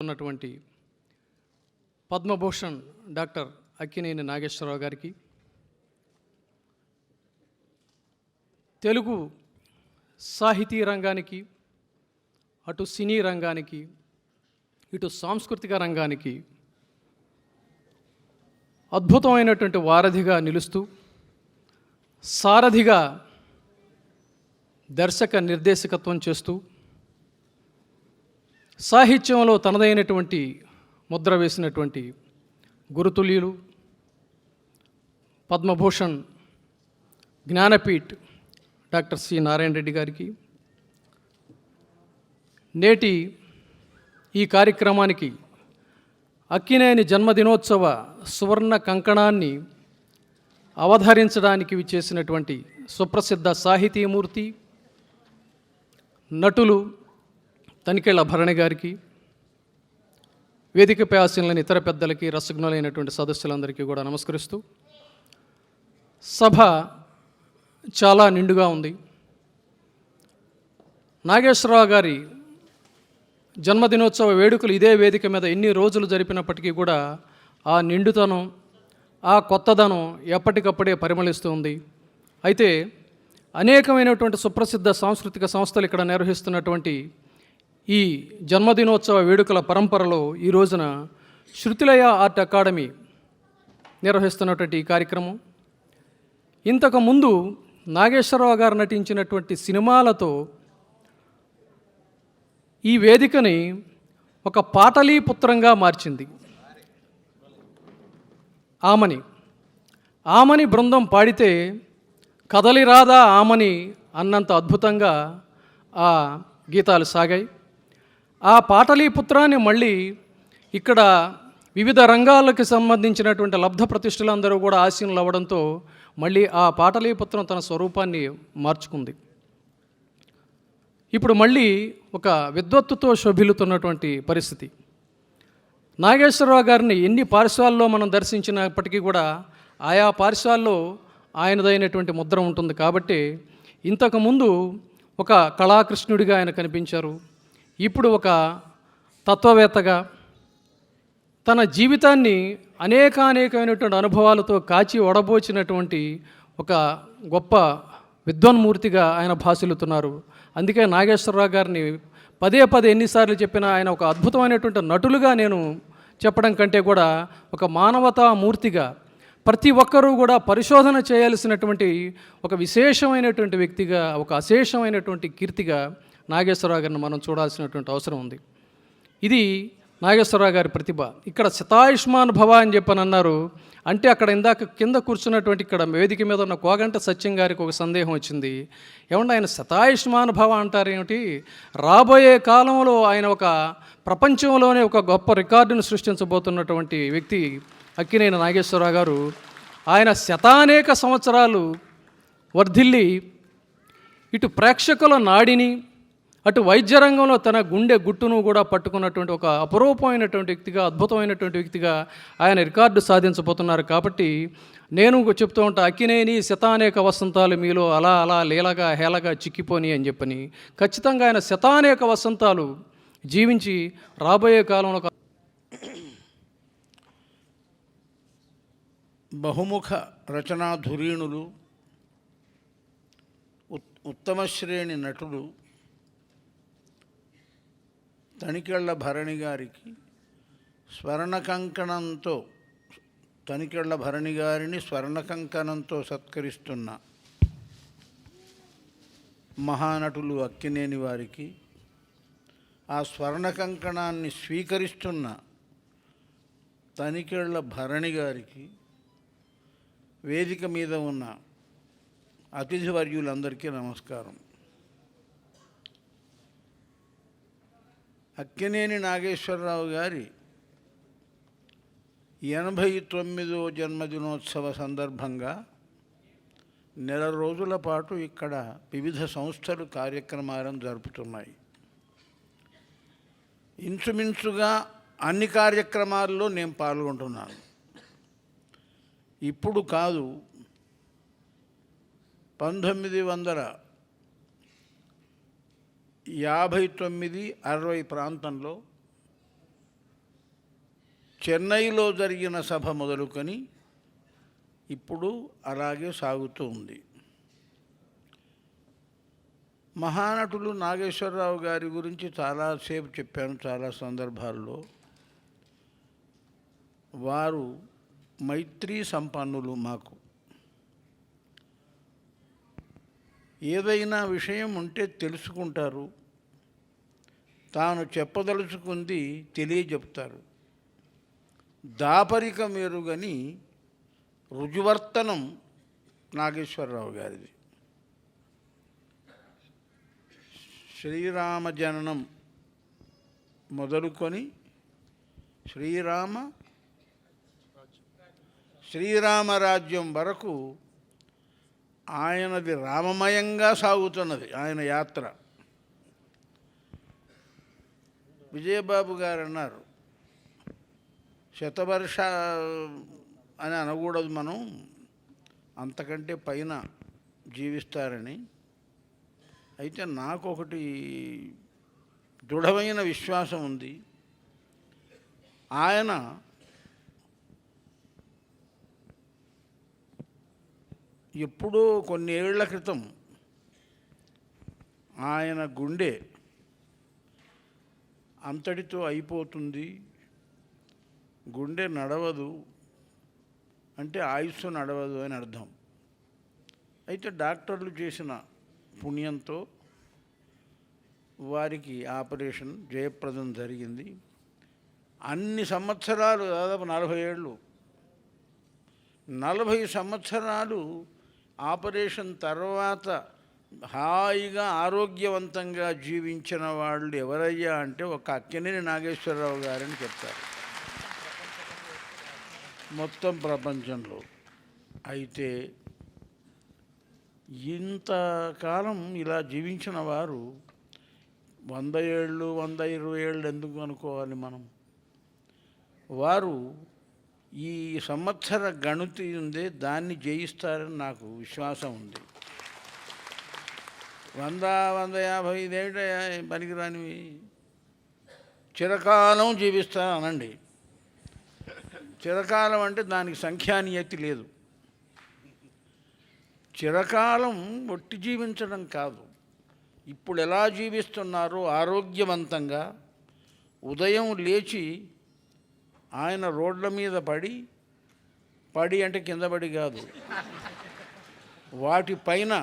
ఉన్నటువంటి పద్మభూషణ్ డాక్టర్ అక్కినేని నాగేశ్వరరావు గారికి తెలుగు సాహితీ రంగానికి అటు సినీ రంగానికి ఇటు సాంస్కృతిక రంగానికి అద్భుతమైనటువంటి వారధిగా నిలుస్తూ సారథిగా దర్శక నిర్దేశకత్వం చేస్తూ సాహిత్యంలో తనదైనటువంటి ముద్ర వేసినటువంటి గురుతుల్యులు పద్మభూషణ్ జ్ఞానపీఠ్ డాక్టర్ సి నారాయణ రెడ్డి గారికి. నేటి ఈ కార్యక్రమానికి అక్కినేని జన్మదినోత్సవ సువర్ణ కంకణాన్ని అవధరించడానికి విచ్చేసినటువంటి సుప్రసిద్ధ సాహితీమూర్తి నటులు తనికెళ్ళ భరణి గారికి వేదికపై ఆశీనులైన ఇతర పెద్దలకి రసజ్ఞులైనటువంటి సదస్సులందరికీ కూడా నమస్కరిస్తూ సభ చాలా నిండుగా ఉంది. నాగేశ్వరరావు గారి జన్మదినోత్సవ వేడుకలు ఇదే వేదిక మీద ఎన్ని రోజులు జరిపినప్పటికీ కూడా ఆ నిండుతనం ఆ కొత్తదనం ఎప్పటికప్పుడే పరిమళిస్తూ ఉంది. అయితే అనేకమైనటువంటి సుప్రసిద్ధ సాంస్కృతిక సంస్థలు ఇక్కడ నిర్వహిస్తున్నటువంటి ఈ జన్మదినోత్సవ వేడుకల పరంపరలో ఈ రోజున శృతిలయ ఆర్ట్ అకాడమీ నిర్వహిస్తున్నటువంటి ఈ కార్యక్రమం. ఇంతకుముందు నాగేశ్వరరావు గారు నటించినటువంటి సినిమాలతో ఈ వేదికని ఒక పాటలీపుత్రంగా మార్చింది. ఆమని. ఆమని బృందం పాడితే కదలిరాదా ఆమని అన్నంత అద్భుతంగా ఆ గీతాలు సాగాయి. ఆ పాటలీపుత్రాన్ని మళ్ళీ ఇక్కడ వివిధ రంగాలకు సంబంధించినటువంటి లబ్ధ ప్రతిష్ఠలందరూ కూడా ఆశీనులు అవ్వడంతో మళ్ళీ ఆ పాటలీపుత్రం తన స్వరూపాన్ని మార్చుకుంది. ఇప్పుడు మళ్ళీ ఒక విద్వత్తుతో శోభిల్లుతున్నటువంటి పరిస్థితి. నాగేశ్వరరావు గారిని ఎన్ని పార్శ్వాల్లో మనం దర్శించినప్పటికీ కూడా ఆయా పార్శ్వాల్లో ఆయనదైనటువంటి ముద్ర ఉంటుంది కాబట్టి ఇంతకుముందు ఒక కళాకృష్ణుడిగా ఆయన కనిపించారు. ఇప్పుడు ఒక తత్వవేత్తగా తన జీవితాన్ని అనేకానేకమైనటువంటి అనుభవాలతో కాచి ఒడబోచినటువంటి ఒక గొప్ప విద్వన్మూర్తిగా ఆయన భాసిల్లుతున్నారు. అందుకే నాగేశ్వరరావు గారిని పదే పదే ఎన్నిసార్లు చెప్పినా ఆయన ఒక అద్భుతమైనటువంటి నటులుగా నేను చెప్పడం కంటే కూడా ఒక మానవతా మూర్తిగా ప్రతి ఒక్కరూ కూడా పరిశోధన చేయాల్సినటువంటి ఒక విశేషమైనటువంటి వ్యక్తిగా ఒక అశేషమైనటువంటి కీర్తిగా నాగేశ్వరరావు గారిని మనం చూడాల్సినటువంటి అవసరం ఉంది. ఇది నాగేశ్వరరావు గారి ప్రతిభ. ఇక్కడ శతాయుష్మాన్ భవ అని చెప్పని అన్నారు. అంటే అక్కడ ఇందాక కింద కూర్చున్నటువంటి ఇక్కడ వేదిక మీద ఉన్న కోగంట సత్యం గారికి ఒక సందేహం వచ్చింది. ఏమన్నా ఆయన శతాయుష్మాన్ భవ రాబోయే కాలంలో ఆయన ఒక ప్రపంచంలోనే ఒక గొప్ప రికార్డును సృష్టించబోతున్నటువంటి వ్యక్తి అక్కినేని నాగేశ్వరరావు గారు. ఆయన శతానేక సంవత్సరాలు వర్ధిల్లి ఇటు ప్రేక్షకుల నాడిని అటు వైద్య రంగంలో తన గుండె గుట్టును కూడా పట్టుకున్నటువంటి ఒక అపరూపమైనటువంటి వ్యక్తిగా అద్భుతమైనటువంటి వ్యక్తిగా ఆయన రికార్డు సాధించబోతున్నారు కాబట్టి నేను చెప్తూ ఉంటా అక్కినేని శతానేక వసంతాలు మీలో అలా అలా లీలగా హేలగా చిక్కిపోని అని చెప్పని. ఖచ్చితంగా ఆయన శతానేక వసంతాలు జీవించి రాబోయే కాలంలో ఒక బహుముఖ రచనా ధురీణులు ఉత్- ఉత్తమ శ్రేణి నటుడు తనికెళ్ళ భరణి గారికి స్వర్ణ కంకణంతో తనికెళ్ళ భరణి గారిని స్వర్ణ కంకణంతో సత్కరిస్తున్న మహానటులు అక్కినేని వారికి ఆ స్వర్ణ కంకణాన్ని స్వీకరిస్తున్న తనికెళ్ళ భరణి గారికి వేదిక మీద ఉన్న అతిథి వర్యులందరికీ నమస్కారం. అక్కినేని నాగేశ్వరరావు గారి ఎనభై తొమ్మిదో జన్మదినోత్సవ సందర్భంగా నెల రోజుల పాటు ఇక్కడ వివిధ సంస్థలు కార్యక్రమాలను జరుపుతున్నాయి. ఇంచుమించుగా అన్ని కార్యక్రమాల్లో నేను పాల్గొంటున్నాను. ఇప్పుడు కాదు పంతొమ్మిది వందల యాభై తొమ్మిది అరవై ప్రాంతంలో చెన్నైలో జరిగిన సభ మొదలుకొని ఇప్పుడు అలాగే సాగుతూ ఉంది. మహానటులు నాగేశ్వరరావు గారి గురించి చాలాసేపు చెప్పాను చాలా సందర్భాల్లో. వారు మైత్రీ సంపన్నులు మాకు. ఏదైనా విషయం ఉంటే తెలుసుకుంటారు. తాను చెప్పదలుచుకుంది తెలియజెప్తారు. దాపరిక మేరుగని రుజువర్తనం నాగేశ్వరరావు గారిది. శ్రీరామ జననం మొదలుకొని శ్రీరామ శ్రీరామరాజ్యం వరకు ఆయనది రామమయంగా సాగుతున్నది ఆయన యాత్ర. విజయబాబు గారు అన్నారు శతవర్ష అని అనకూడదు మనం. అంతకంటే పైన జీవిస్తారని. అయితే నాకు ఒకటి దృఢమైన విశ్వాసం ఉంది. ఆయన ఎప్పుడో కొన్ని ఏళ్ళ క్రితం ఆయన గుండె అంతటితో అయిపోతుంది. గుండె నడవదు. అంటే ఆయుస్సు నడవదు అని అర్థం. అయితే డాక్టర్లు చేసిన పుణ్యంతో వారికి ఆపరేషన్ జయప్రదం జరిగింది. అన్ని సంవత్సరాలు దాదాపు నలభై ఏళ్ళు. నలభై సంవత్సరాలు ఆపరేషన్ తర్వాత హాయిగా ఆరోగ్యవంతంగా జీవించిన వాళ్ళు ఎవరయ్యా అంటే ఒక అక్కినేని నాగేశ్వరరావు గారని చెప్తారు. మొత్తం ప్రపంచంలో. అయితే ఇంతకాలం ఇలా జీవించిన వారు వంద ఏళ్ళు వంద ఇరవై ఏళ్ళు ఎందుకు అనుకోవాలి మనం? వారు ఈ సంవత్సర గణుతి ఉందే దాన్ని జయిస్తారని నాకు విశ్వాసం ఉంది. వంద వంద యాభై ఇదేమిటయా పనికిరానివి? చిరకాలం జీవిస్తా అనండి చిరకాలం అంటే దానికి సంఖ్యానియతి లేదు. చిరకాలం ఒట్టి జీవించడం కాదు. ఇప్పుడు ఎలా జీవిస్తున్నారో ఆరోగ్యవంతంగా ఉదయం లేచి ఆయన రోడ్ల మీద పడి పడి అంటే కింద పడి కాదు. వాటిపైన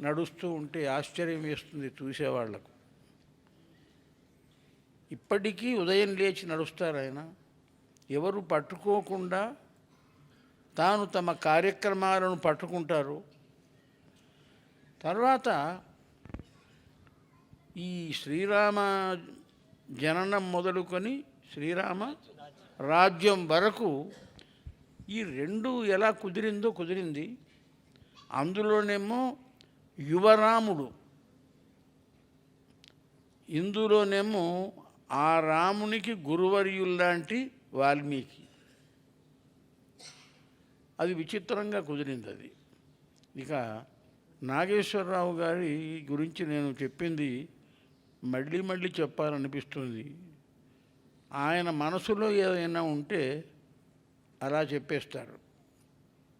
నడుస్తూ ఉంటే ఆశ్చర్యం వేస్తుంది చూసేవాళ్ళకు. ఇప్పటికీ ఉదయం లేచి నడుస్తారు ఆయన. ఎవరు పట్టుకోకుండా తాను తమ కార్యక్రమాలను పట్టుకుంటారు. తర్వాత ఈ శ్రీరామ జననం మొదలుకొని శ్రీరామ రాజ్యం వరకు ఈ రెండు ఎలా కుదిరిందో కుదిరింది. అందులోనేమో యువరాముడు. ఇందులోనేమో ఆ రామునికి గురువర్యుల్లాంటి వాల్మీకి. అది విచిత్రంగా కుదిరింది అది. ఇక నాగేశ్వరరావు గారి గురించి నేను చెప్పింది మళ్ళీ మళ్ళీ చెప్పాలనిపిస్తుంది. ఆయన మనసులో ఏదైనా ఉంటే అలా చెప్పేస్తారు.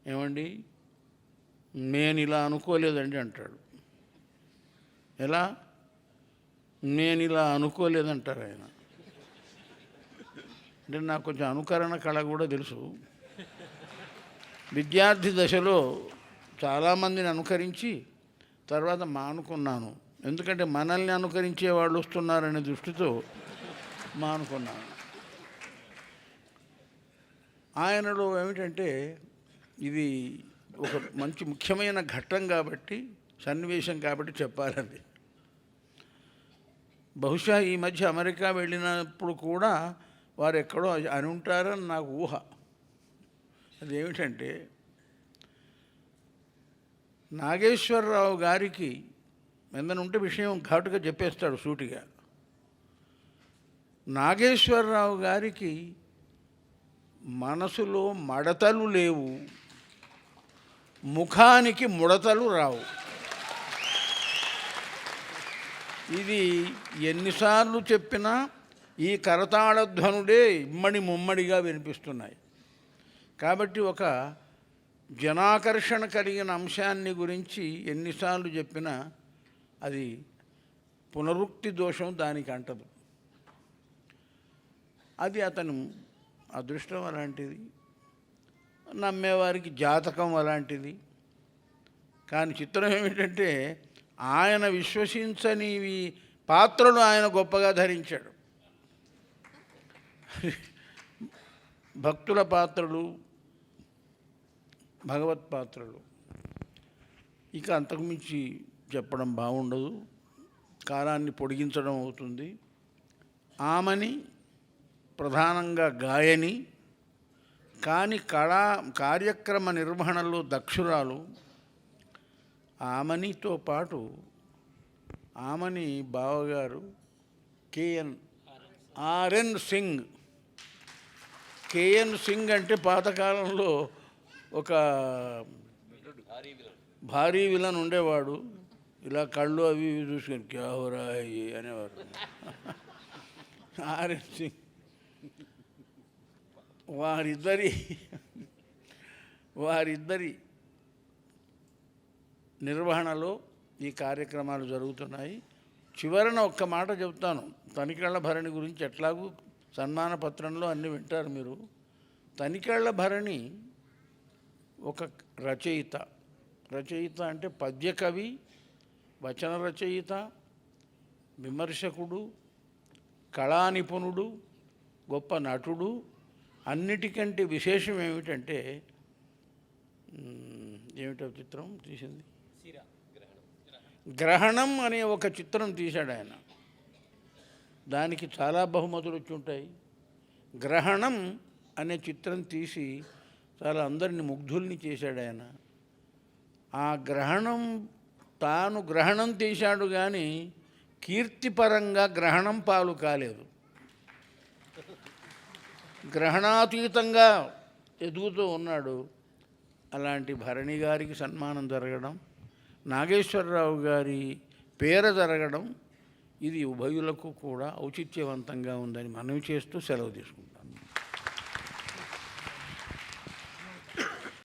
ఏమండి? నేను ఇలా అనుకోలేదండి అంటాడు. ఎలా? నేను ఇలా అనుకోలేదంటారు ఆయన. అంటే నాకు కొంచెం అనుకరణ కళ కూడా తెలుసు. విద్యార్థి దశలో చాలామందిని అనుకరించి తర్వాత మానుకున్నాను ఎందుకంటే మనల్ని అనుకరించే వాళ్ళు వస్తున్నారనే దృష్టితో మానుకున్నాను ఆయనలో ఏమిటంటే ఇది ఒక మంచి ముఖ్యమైన ఘట్టం కాబట్టి సన్నివేశం కాబట్టి చెప్పాలని బహుశా ఈ మధ్య అమెరికా వెళ్ళినప్పుడు కూడా వారు ఎక్కడో అని ఉంటారని నాకు ఊహ. అదేమిటంటే నాగేశ్వరరావు గారికి ఏదైనా ఉంటే విషయం ఘాటుగా చెప్పేస్తాడు సూటిగా. నాగేశ్వరరావు గారికి మనసులో మడతలు లేవు. ముఖానికి ముడతలు రావు. ఇది ఎన్నిసార్లు చెప్పినా ఈ కరతాళధ్వనుడే ఇమ్మడి ముమ్మడిగా వినిపిస్తున్నాయి. కాబట్టి ఒక జనాకర్షణ కలిగిన అంశాన్ని గురించి ఎన్నిసార్లు చెప్పినా అది పునరుక్తి దోషం దానికి అంటదు. అది అతను అదృష్టం అలాంటిది. నమ్మేవారికి జాతకం అలాంటిది. కానీ చిత్రం ఏమిటంటే ఆయన విశ్వసించనివి పాత్రను ఆయన గొప్పగా ధరించాడు. భక్తుల పాత్రలు భగవత్ పాత్రలు. ఇక అంతకుమించి చెప్పడం బాగుండదు. కాలాన్ని పొడిగించడం అవుతుంది. ఆమని ప్రధానంగా గాయని కానీ కళా కార్యక్రమ నిర్వహణలో దక్షురాలు ఆమనితో పాటు ఆమని బావగారు K N R N Singh. K N Singh అంటే పాతకాలంలో ఒక భారీ విలన్ ఉండేవాడు. ఇలా కళ్ళు అవి ఇవి చూసుకొని క్యావరాయి అనేవారు ఆర్ఎన్ సింగ్. వారిద్దరి వారిద్దరి నిర్వహణలో ఈ కార్యక్రమాలు జరుగుతున్నాయి. చివరన ఒక్క మాట చెప్తాను తనికళ్ళ భరణి గురించి ఎట్లాగూ సన్మాన పత్రంలో అన్నీ వింటారు మీరు. తనికళ్ళ భరణి ఒక రచయిత. రచయిత అంటే పద్యకవి వచన రచయిత విమర్శకుడు కళా నిపుణుడు గొప్ప నటుడు అన్నిటికంటే విశేషం ఏమిటంటే ఏమిటో చిత్రం తీసింది? గ్రహణం అనే ఒక చిత్రం తీశాడు ఆయన. దానికి చాలా బహుమతులు వచ్చి ఉంటాయి. గ్రహణం అనే చిత్రం తీసి చాలా అందరిని ముగ్ధుల్ని చేశాడు ఆయన. ఆ గ్రహణం తాను గ్రహణం తీశాడు కానీ కీర్తిపరంగా గ్రహణం పాలు కాలేదు. గ్రహణాతీతంగా ఎదుగుతూ ఉన్నాడు. అలాంటి భరణి గారికి సన్మానం జరగడం నాగేశ్వరరావు గారి పేర జరగడం ఇది ఉభయులకు కూడా ఔచిత్యవంతంగా ఉందని మనవి చేస్తూ సెలవు తీసుకుంటాం